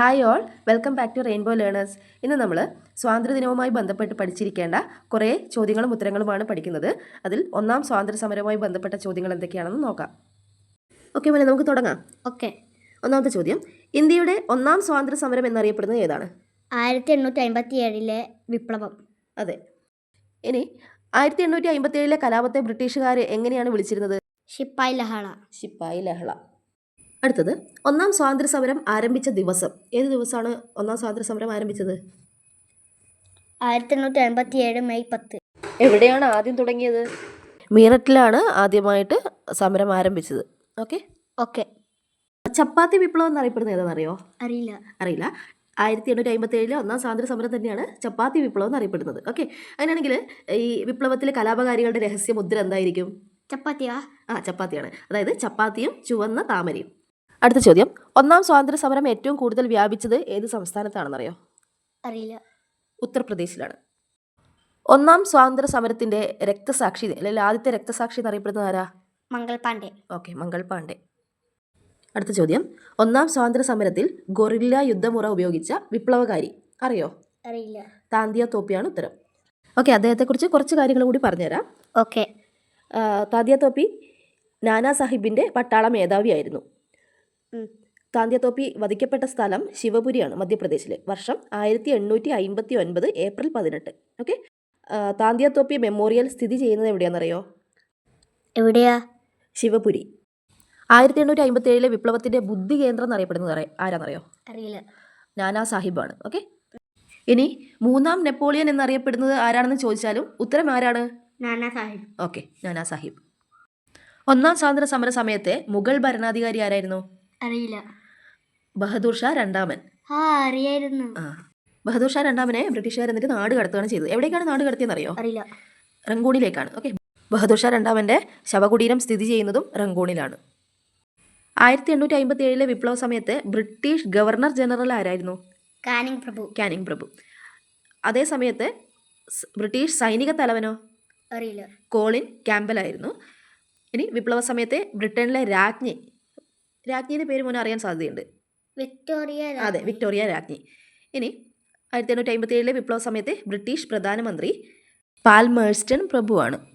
Hi all welcome back to Rainbow Learners ഇന്ന് നമ്മൾ സ്വാതന്ത്ര്യദിനവുമായി ബന്ധപ്പെട്ട് പഠിച്ചിരിക്കേണ്ട കുറേ ചോദ്യങ്ങളും ഉത്തരങ്ങളുമാണ് പഠിക്കുന്നത്. അതിൽ ഒന്നാം സ്വാതന്ത്ര്യ സമരവുമായി ബന്ധപ്പെട്ട ചോദ്യങ്ങൾ എന്തൊക്കെയാണെന്ന് നോക്കാം. ഓക്കെ മോനെ നമുക്ക് തുടങ്ങാം. ഓക്കെ ഒന്നാമത്തെ ചോദ്യം. ഇന്ത്യയുടെ ഒന്നാം സ്വാതന്ത്ര്യ സമരം എന്നറിയപ്പെടുന്നത് ഏതാണ്? ആയിരത്തി എണ്ണൂറ്റി അമ്പത്തി ഏഴിലെ വിപ്ലവം. അതെ. ഇനി ആയിരത്തി എണ്ണൂറ്റി അമ്പത്തി ഏഴിലെ കലാപത്തെ ബ്രിട്ടീഷുകാർ എങ്ങനെയാണ് വിളിച്ചിരുന്നത്? ഷിപ്പായി ലഹള. ശിപ്പായി ലഹള. അടുത്തത് ഒന്നാം സ്വാതന്ത്ര്യ സമരം ആരംഭിച്ച ദിവസം. ഏത് ദിവസമാണ് ഒന്നാം സ്വാതന്ത്ര്യ സമരം ആരംഭിച്ചത്? ആയിരത്തി എണ്ണൂറ്റി അമ്പത്തി ഏഴ് മെയ് പത്ത്. എവിടെയാണ് ആദ്യം തുടങ്ങിയത്? മീററ്റിലാണ് ആദ്യമായിട്ട് സമരം ആരംഭിച്ചത്. ഓക്കെ? ഓക്കെ. ചപ്പാത്തി വിപ്ലവം എന്നറിയപ്പെടുന്നത് ഏതാണെന്നറിയോ? അറിയില്ല. അറിയില്ല. ആയിരത്തി എണ്ണൂറ്റി അമ്പത്തി ഏഴിലെ ഒന്നാം സ്വാതന്ത്ര്യ സമരം തന്നെയാണ് ചപ്പാത്തി വിപ്ലവം എന്നറിയപ്പെടുന്നത്. ഓക്കെ? അങ്ങനെയാണെങ്കിൽ ഈ വിപ്ലവത്തിലെ കലാപകാരികളുടെ രഹസ്യ മുദ്ര എന്തായിരിക്കും? ചപ്പാത്തിയാ? ആ ചപ്പാത്തിയാണ്. അതായത് ചപ്പാത്തിയും ചുവന്ന താമരയും. അടുത്ത ചോദ്യം. ഒന്നാം സ്വാതന്ത്ര്യ സമരം ഏറ്റവും കൂടുതൽ വ്യാപിച്ചത് ഏത് സംസ്ഥാനത്താണെന്നറിയോ? അറിയില്ല. ഉത്തർപ്രദേശിലാണ്. ഒന്നാം സ്വാതന്ത്ര്യ സമരത്തിന്റെ രക്തസാക്ഷി അല്ലെങ്കിൽ ആദ്യത്തെ രക്തസാക്ഷി എന്നറിയപ്പെടുന്നത് ആരാ? മംഗൾ പാണ്ഡെ ഓക്കെ മംഗൾ പാണ്ഡെ അടുത്ത ചോദ്യം. ഒന്നാം സ്വാതന്ത്ര്യ സമരത്തിൽ ഗൊറില്ല യുദ്ധമുറ ഉപയോഗിച്ച വിപ്ലവകാരി അറിയോ? അറിയില്ല. താന്തിയ തോപ്പിയാണ് ഉത്തരം. ഓക്കെ അദ്ദേഹത്തെക്കുറിച്ച് കുറച്ച് കാര്യങ്ങൾ കൂടി പറഞ്ഞുതരാം. ഓക്കെ. താന്തിയ തോപ്പി നാനാ സാഹിബിന്റെ പട്ടാള മേധാവിയായിരുന്നു. ഉം. താന്തിയ തോപ്പി വധിക്കപ്പെട്ട സ്ഥലം ശിവപുരിയാണ് മധ്യപ്രദേശിലെ. വർഷം ആയിരത്തി എണ്ണൂറ്റി അമ്പത്തി ഒൻപത് ഏപ്രിൽ പതിനെട്ട്. ഓക്കെ? താന്തിയത്തോപ്പി മെമ്മോറിയൽ സ്ഥിതി ചെയ്യുന്നത് എവിടെയാണെന്നറിയോ? എവിടെയാ? ശിവപുരി. ആയിരത്തി എണ്ണൂറ്റി അമ്പത്തി ഏഴിലെ വിപ്ലവത്തിന്റെ ബുദ്ധി കേന്ദ്രം എന്നറിയപ്പെടുന്നത് ആരാന്നറിയോ? അറിയില്ല. നാനാ സാഹിബാണ്. ഓക്കെ? ഇനി മൂന്നാം നെപ്പോളിയൻ എന്നറിയപ്പെടുന്നത് ആരാണെന്ന് ചോദിച്ചാലും ഉത്തരം ആരാണ്? നാനാ സാഹിബ്. ഓക്കെ നാനാ സാഹിബ്. ഒന്നാം സ്വാതന്ത്ര്യ സമര സമയത്തെ മുഗൾ ഭരണാധികാരി ആരായിരുന്നു? അറിയില്ല. ബഹദൂർ ഷാ രണ്ടാമൻ. ആ അറിയായിരുന്നു. ആ. ബഹദൂർ ഷാ രണ്ടാമനെ ബ്രിട്ടീഷുകാർ എന്നിട്ട് നാട് കടത്തുകയാണ് ചെയ്തത്. എവിടേക്കാണ് നാട് കടത്തിയെന്ന് അറിയോ അറിയില്ല. റംഗൂണിലേക്കാണ്. ഓക്കെ. ബഹദൂർ ഷാ രണ്ടാമന്റെ ശവകുടീരം സ്ഥിതി ചെയ്യുന്നതും റംഗൂണിലാണ്. ആയിരത്തി എണ്ണൂറ്റി അമ്പത്തി ഏഴിലെ വിപ്ലവ സമയത്ത് ബ്രിട്ടീഷ് ഗവർണർ ജനറൽ ആരായിരുന്നു? കാനിങ് പ്രഭു. കാനിങ് പ്രഭു. അതേ സമയത്ത് ബ്രിട്ടീഷ് സൈനിക തലവനോ? അറിയില്ല. കോളിൻ ക്യാമ്പൽ ആയിരുന്നു ഇനി വിപ്ലവ സമയത്തെ ബ്രിട്ടനിലെ രാജ്ഞി രാജ്ഞിയുടെ പേര് മോനെ അറിയാൻ സാധ്യതയുണ്ട്. വിക്ടോറിയ അതെ വിക്ടോറിയ രാജ്ഞി. ഇനി ആയിരത്തി എണ്ണൂറ്റി അമ്പത്തി ഏഴിലെ വിപ്ലവ സമയത്തെ ബ്രിട്ടീഷ് പ്രധാനമന്ത്രി പാൽമേഴ്സ്റ്റൺ പ്രഭുവാണ്.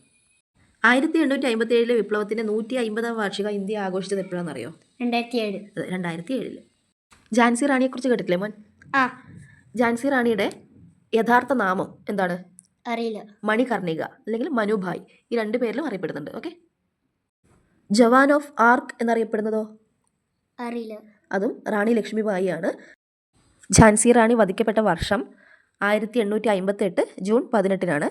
ആയിരത്തി എണ്ണൂറ്റി അമ്പത്തി ഏഴിലെ വിപ്ലവത്തിന്റെ നൂറ്റി അമ്പതാം വാർഷിക ഇന്ത്യ ആഘോഷിച്ചത് എപ്പോഴാണെന്നറിയോ? രണ്ടായിരത്തി ഏഴ് അതെ രണ്ടായിരത്തി ഏഴിൽ ജാൻസി റാണിയെക്കുറിച്ച് കേട്ടിട്ടില്ലേ മോൻ? ആ. ജാൻസി റാണിയുടെ യഥാർത്ഥ നാമം എന്താണ്? അറിയില്ല. മണികർണിക അല്ലെങ്കിൽ മനുഭായ് ഈ രണ്ട് പേരിലും അറിയപ്പെടുന്നുണ്ട് ഓക്കെ? ജവാൻ ഓഫ് ആർക്ക് എന്നറിയപ്പെടുന്നതോ? അറിയില്ല. അതും റാണി ലക്ഷ്മിബായി ആണ് ഝാൻസി റാണി വധിക്കപ്പെട്ട വർഷം ആയിരത്തി എണ്ണൂറ്റി അമ്പത്തെട്ട് ജൂൺ പതിനെട്ടിനാണ്.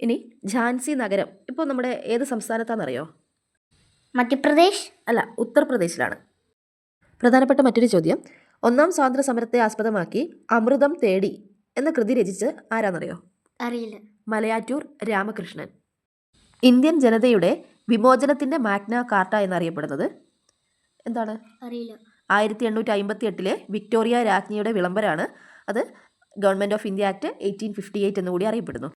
ഇനി ഝാൻസി നഗരം ഇപ്പോൾ നമ്മുടെ ഏത് സംസ്ഥാനത്താണെന്നറിയോ? മധ്യപ്രദേശ്? അല്ല ഉത്തർപ്രദേശിലാണ്. പ്രധാനപ്പെട്ട മറ്റൊരു ചോദ്യം. ഒന്നാം സ്വാതന്ത്ര്യ സമരത്തെ ആസ്പദമാക്കി അമൃതം തേടി എന്ന കൃതി രചിച്ച് ആരാന്നറിയോ? അറിയില്ല. മലയാറ്റൂർ രാമകൃഷ്ണൻ. ഇന്ത്യൻ ജനതയുടെ വിമോചനത്തിന്റെ മാഗ്ന കാർട്ട എന്നറിയപ്പെടുന്നത് എന്താണ്? അറിയില്ല. ആയിരത്തി എണ്ണൂറ്റി അമ്പത്തി എട്ടിലെ വിക്ടോറിയ രാജ്ഞിയുടെ വിളംബരമാണ് അത് government of India act eighteen fifty eight എന്നുകൂടി അറിയപ്പെടുന്നു.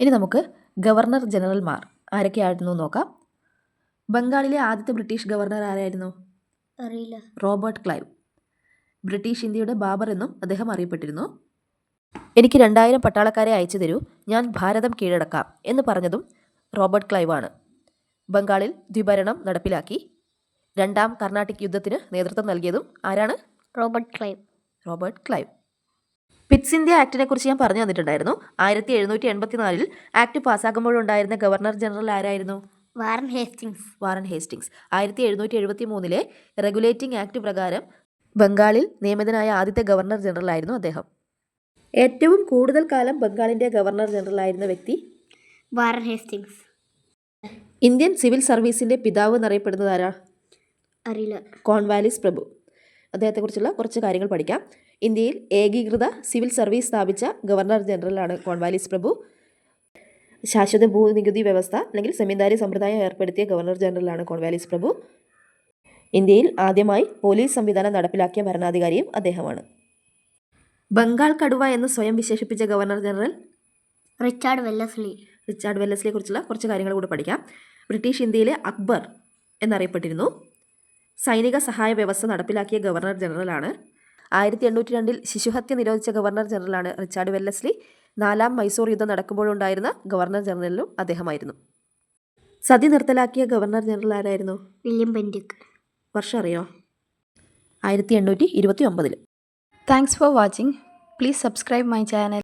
ഇനി നമുക്ക് ഗവർണർ ജനറൽമാർ ആരൊക്കെയായിരുന്നു നോക്കാം. ബംഗാളിലെ ആദ്യത്തെ ബ്രിട്ടീഷ് ഗവർണർ ആരായിരുന്നു? അറിയില്ല. Robert Clive. ബ്രിട്ടീഷ് ഇന്ത്യയുടെ ബാബർ എന്നും അദ്ദേഹം അറിയപ്പെട്ടിരുന്നു. എനിക്ക് രണ്ടായിരം പട്ടാളക്കാരെ അയച്ചു തരൂ. ഞാൻ ഭാരതം കീഴടക്കാം എന്ന് പറഞ്ഞതും റോബർട്ട് ക്ലൈവ് ആണ് ബംഗാളിൽ ദ്വിഭരണം നടപ്പിലാക്കി. രണ്ടാം കർണാട്ടിക് യുദ്ധത്തിന് നേതൃത്വം നൽകിയതും ആരാണ്? Robert Clive. Robert Clive. Pitt's India ആക്ടിനെ കുറിച്ച് ഞാൻ പറഞ്ഞു തന്നിട്ടുണ്ടായിരുന്നു. ആയിരത്തി എഴുന്നൂറ്റി എൺപത്തിനാലിൽ ആക്ട് പാസ്സാക്കുമ്പോഴുണ്ടായിരുന്ന ഗവർണർ ജനറൽ ആരായിരുന്നു? വാറൻ ഹേസ്റ്റിങ്സ് വാറൻ ഹേസ്റ്റിങ്സ് ആയിരത്തി എഴുന്നൂറ്റി എഴുപത്തി മൂന്നിലെ റെഗുലേറ്റിംഗ് ആക്ട് പ്രകാരം ബംഗാളിൽ നിയമിതനായ ആദ്യത്തെ ഗവർണർ ജനറൽ ആയിരുന്നു അദ്ദേഹം. ഏറ്റവും കൂടുതൽ കാലം ബംഗാളിന്റെ ഗവർണർ ജനറൽ ആയിരുന്ന വ്യക്തി? വാറൻ ഹേസ്റ്റിങ്സ് ഇന്ത്യൻ സിവിൽ സർവീസിന്റെ പിതാവ് എന്നറിയപ്പെടുന്നത് ആരാ? അറിയില്ല. കോൺവാലിസ് പ്രഭു. അദ്ദേഹത്തെക്കുറിച്ചുള്ള കുറച്ച് കാര്യങ്ങൾ പഠിക്കാം. ഇന്ത്യയിൽ ഏകീകൃത സിവിൽ സർവീസ് സ്ഥാപിച്ച ഗവർണർ ജനറലാണ് കോൺവാലിസ് പ്രഭു. ശാശ്വത ഭൂനികുതി വ്യവസ്ഥ അല്ലെങ്കിൽ സെമിനാരി സമ്പ്രദായം ഏർപ്പെടുത്തിയ ഗവർണർ ജനറലാണ് കോൺവാലിസ് പ്രഭു. ഇന്ത്യയിൽ ആദ്യമായി പോലീസ് സംവിധാനം നടപ്പിലാക്കിയ ഭരണാധികാരിയും അദ്ദേഹമാണ്. ബംഗാൾ കടുവ എന്ന് സ്വയം വിശേഷിപ്പിച്ച governor general Richard Wellesley. Richard വെല്ലസ്ലിയെ കുറിച്ചുള്ള കുറച്ച് കാര്യങ്ങൾ കൂടെ പഠിക്കാം. ബ്രിട്ടീഷ് ഇന്ത്യയിലെ അക്ബർ എന്നറിയപ്പെട്ടിരുന്നു. സൈനിക സഹായ വ്യവസ്ഥ നടപ്പിലാക്കിയ ഗവർണർ ജനറലാണ്. ആയിരത്തി എണ്ണൂറ്റി രണ്ടിൽ ശിശുഹത്യ നിരോധിച്ച ഗവർണർ ജനറലാണ് റിച്ചാർഡ് വെല്ലസ്ലി. നാലാം മൈസൂർ യുദ്ധം നടക്കുമ്പോഴുണ്ടായിരുന്ന ഗവർണർ ജനറലും അദ്ദേഹമായിരുന്നു. സതി നിർത്തലാക്കിയ ഗവർണർ ജനറൽ ആരായിരുന്നു വില്യം ബെൻഡിക് വർഷം അറിയോ? ആയിരത്തി എണ്ണൂറ്റി ഇരുപത്തി ഒമ്പതിൽ thanks for watching please subscribe my channel.